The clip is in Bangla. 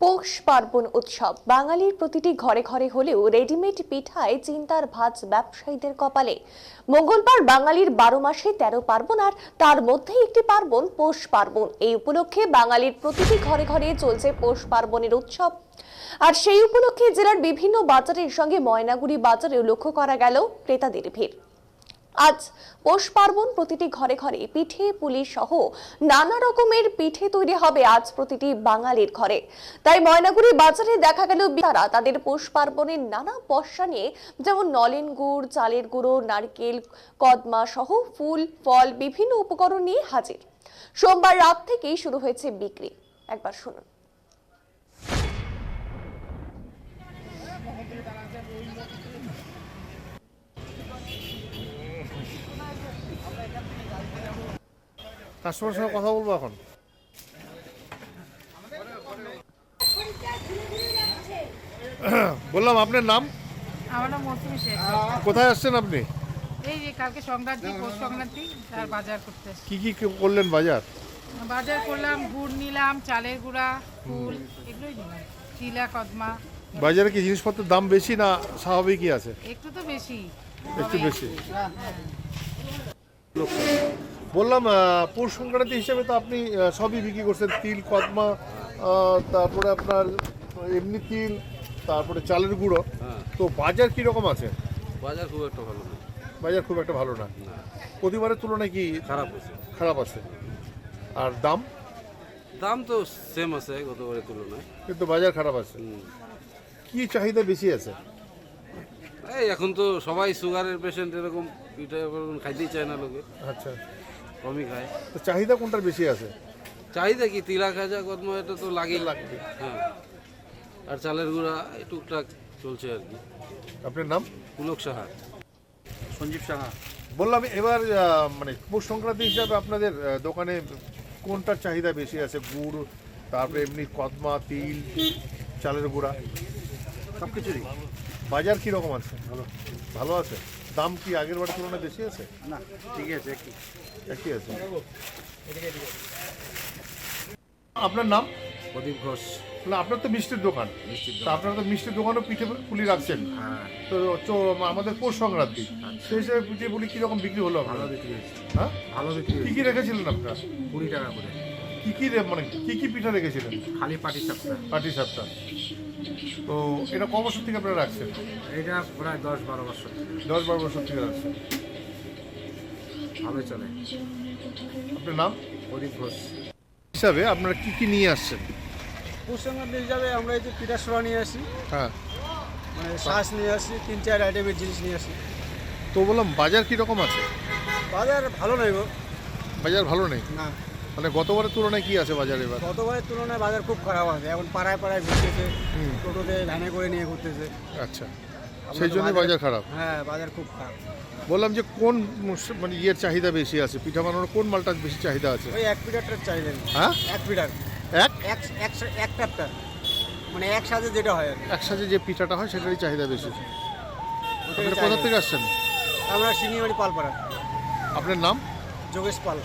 পৌষ পার্বণ উৎসব। বাঙালির প্রতিটি ঘরে ঘরে হলেও রেডিমেড পিঠায় চিন্তার ভাঁজ ব্যবসায়ীদের কপালে। মঙ্গলবার বাঙালির বারো মাসে তেরো পার্বণ আর তার মধ্যে একটি পার্বণ পৌষ পার্বণ। এই উপলক্ষে বাঙালির প্রতিটি ঘরে ঘরে চলছে পৌষ পার্বণের উৎসব। আর সেই উপলক্ষে জেলার বিভিন্ন বাজারের সঙ্গে ময়নাগুড়ি বাজারেও লক্ষ্য করা গেল ক্রেতাদের ভিড়। আজ পৌষ পার্বণ প্রতিটি ঘরে ঘরে পিঠে, পুলি সহ নানা রকমের পিঠে তৈরি হবে আজ প্রতিটি বাঙালির ঘরে। তাই ময়নাগুড়ি বাজারে দেখা গেল তারা তাদের পৌষ পার্বণের নানা পশা নিয়ে, যেমন নলেন গুড়, চালের গুঁড়ো, নারকেল, কদমা সহ ফুল, ফল, বিভিন্ন উপকরণ নিয়ে হাজির। সোমবার রাত থেকেই শুরু হয়েছে বিক্রি। একবার শুনুন। কাস্টমারের সঙ্গে কথা বলব এখন। বললাম আপনার নাম? আমার নাম মৌসুমি শেখ। কোথায় আসছেন আপনি? এই যে কালকে সংক্রান্তি পৌষ সংক্রান্তি তার বাজার করতে। কি কি করলেন বাজার? বাজার করলাম গুড় নিলাম চালের গুঁড়া ফুল এগুলোই নিলাম। চিলা কদমা। বাজারে কি জিনিসপত্রের দাম বেশি না স্বাভাবিকই আছে? একটু তো বেশি। একটু বেশি। বললাম পৌষ সংক্রান্তি হিসেবে তো আপনি সবই বিক্রি করছেন। তিল কদমা তারপরে আপনার এমনি তিল তারপরে চালের গুঁড়ো। তো বাজার কি রকম আছে? বাজার খুব একটা ভালো না। বাজার খুব একটা ভালো না। প্রতিবারের তুলনায় কি খারাপ আছে। খারাপ আছে? আর দাম? দাম তো সেম আছে গতবারের তুলনায়। কিন্তু বাজার খারাপ আছে। কি চাহিদা বেশি আছে? এই এখন তো সবাই সুগারের পেশেন্ট এরকম পিঠা এরকম খাইতেই চায় না লোকে। আচ্ছা। কমই খায়। তো চাহিদা কোনটার বেশি আছে? চাহিদা কি? তিলা খাজা কদমা এটা তো লাগেই। লাগবে। হ্যাঁ। আর চালের গুঁড়া টুকটাক চলছে আর কি। আপনার নাম? পুলক সাহা। সঞ্জীব সাহা। বললাম এবার মানে পৌষ সংক্রান্তি হিসাবে আপনাদের দোকানে কোনটার চাহিদা বেশি আছে? গুড় তারপরে এমনি কদমা তিল চালের গুঁড়া? সব কিছুরই বাজার কি রকম আছে? ভালো ভালো আছে? দাম কি আগের বারের তুলনায় বেশি আছে? না ঠিকই আছে একই। একই আছে। আপনার নাম? প্রদীপ ঘোষ। না আপনার তো মিষ্টির দোকান। তা আপনারা তো মিষ্টির দোকানও পিঠে পুলি রাখছেন হ্যাঁ। তো আমাদের পৌষ সংক্রান্তি। সেই হিসেবে পিঠে পুলি কীরকম বিক্রি হলো ভালো আপনার বিক্রি হয়েছে। হ্যাঁ? ভালো বিক্রি কি কি রেখেছিলেন আপনারা? কুড়ি টাকা করে। কি কি মানে কি কি পিঠা রেখেছিলেন? খালি পাটি সাপটা। পাটি সাপটা। তো এটা ক বছর থেকে আপনারা রাখছেন? এইটা প্রায় দশ বারো বছর দশ বারো বছর থেকে রাখছেন। ভালোই চলে। আপনার নাম? প্রদীপ ঘোষ। হিসাবে আপনারা কি কি নিয়ে আসছেন? পশ্চিমবঙ্গ হিসাবে আমরা এই যে পিঠা সোয়া নিয়ে আসি। হ্যাঁ। মানে শ্বাস নিয়ে আসি তিন চার আইটেমের জিনিস নিয়ে আসি। তো বললাম বাজার কীরকম আছে? বাজার ভালো নয় গো। বাজার ভালো নেই? না। মানে গতবারের তুলনায় কি আছে বাজারে এবার? গতবারের তুলনায় বাজার খুব খারাপ আছে। এখন পাড়ায় পাড়ায় ঘুরতেছে। টোটোতে ভ্যানে করে নিয়ে ঘুরতেছে। আচ্ছা। সেই তো জন্যই বাজার খারাপ? হ্যাঁ বাজার খুব খারাপ। বললাম যে কোন মানে ইয়ের চাহিদা বেশি আছে? পিঠা বানানোর কোন মালটার বেশি চাহিদা আছে? ওই এক পিঠারটার চাইলেন হ্যাঁ? এক পিঠার। এক? এক এক- এক টাপটার মানে একসাথে যেটা হয়। একসাথে যে পিঠাটা হয় সেটারই চাহিদা বেশি। আপনি কোথা চাহিদা। থেকে আসছেন? আমরা শিঙিমারি পালপাড়া। আপনার নাম? যোগেশ পাল।